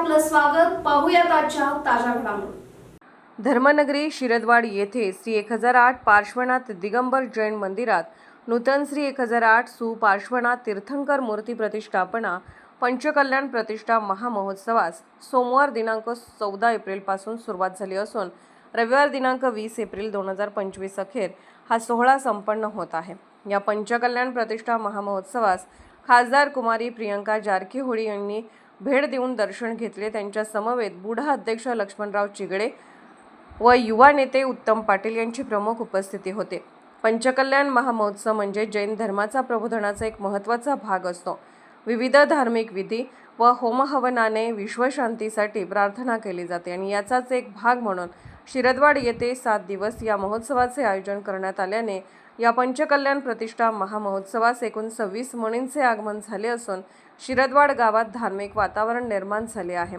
स्वागत. पाहूयात आजच्या ताज्या घडामोडी. धर्मनगरी शिरदवाड येथे श्री एक हजार आठ पार्श्वनाथ दिगंबर जैन मंदिरात नूतन श्री एक हजार आठ सुपार्श्वनाथ तीर्थंकर मूर्ती प्रतिष्ठापना पंचकल्याण प्रतिष्ठा महामहोत्सवास सोमवार दिनांक चौदा एप्रिलपासून सुरुवात झाली असून रविवार दिनांक वीस एप्रिल दोन हजार पंचवीस अखेर हा सोहळा संपन्न होत आहे. या पंचकल्याण प्रतिष्ठा महामहोत्सवास खासदार कुमारी प्रियंका जारकीहोळी यांनी भेट देऊन दर्शन घेतले. त्यांच्या समवेत बुढा अध्यक्ष लक्ष्मणराव चिगडे व युवा नेते उत्तम पाटील यांची प्रमुख उपस्थिती होते. पंचकल्याण महामहोत्सव म्हणजे जैन धर्माचा प्रबोधनाचा एक महत्त्वाचा भाग असतो. विविध धार्मिक विधी व होमहवनाने विश्वशांतीसाठी प्रार्थना केली जाते आणि याचाच एक भाग म्हणून शिरदवाड येथे सात दिवस या महोत्सवाचे आयोजन करण्यात आल्याने या पंचकल्याण प्रतिष्ठा महामहोत्सवास एकूण सव्वीस मुनींचे आगमन झाले असून शिरदवाड गावात धार्मिक वातावरण निर्माण झाले आहे.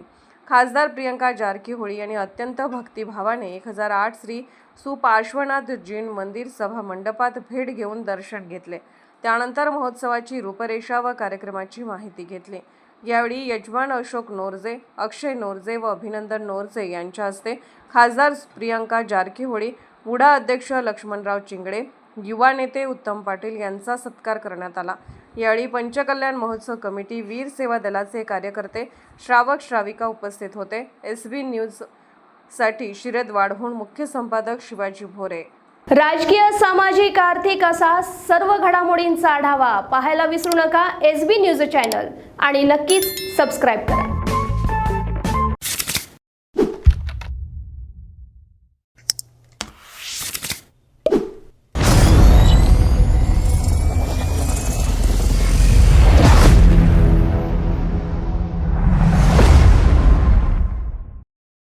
खासदार प्रियंका जारकीहोळी यांनी अत्यंत भक्तिभावाने एक हजार आठ श्री सुपार्श्वनाथ जैन मंदिर सभा मंडपात भेट घेऊन दर्शन घेतले. त्यानंतर महोत्सवाची रूपरेषा व कार्यक्रमाची माहिती घेतली. यावेळी यजमान अशोक नोरजे अक्षय नोरजे व अभिनंदन नोरजे यांच्या हस्ते खासदार प्रियंका जारकीहोळी बुडा अध्यक्ष लक्ष्मणराव चिंगडे युवा नेते उत्तम पाटील यांचा सत्कार करण्यात आला. यावेळी पंचकल्याण महोत्सव कमिटी वीर सेवा दलाचे कार्यकर्ते श्रावक श्राविका उपस्थित होते. एस बी न्यूजसाठी शिरदवाडहून मुख्य संपादक शिवाजी भोरे. राजकीय सामाजिक आर्थिक असा सर्व घडामोडींचा आढावा पाहायला विसरू नका. एस बी न्यूज चॅनल आणि नक्कीच सबस्क्राईब करा.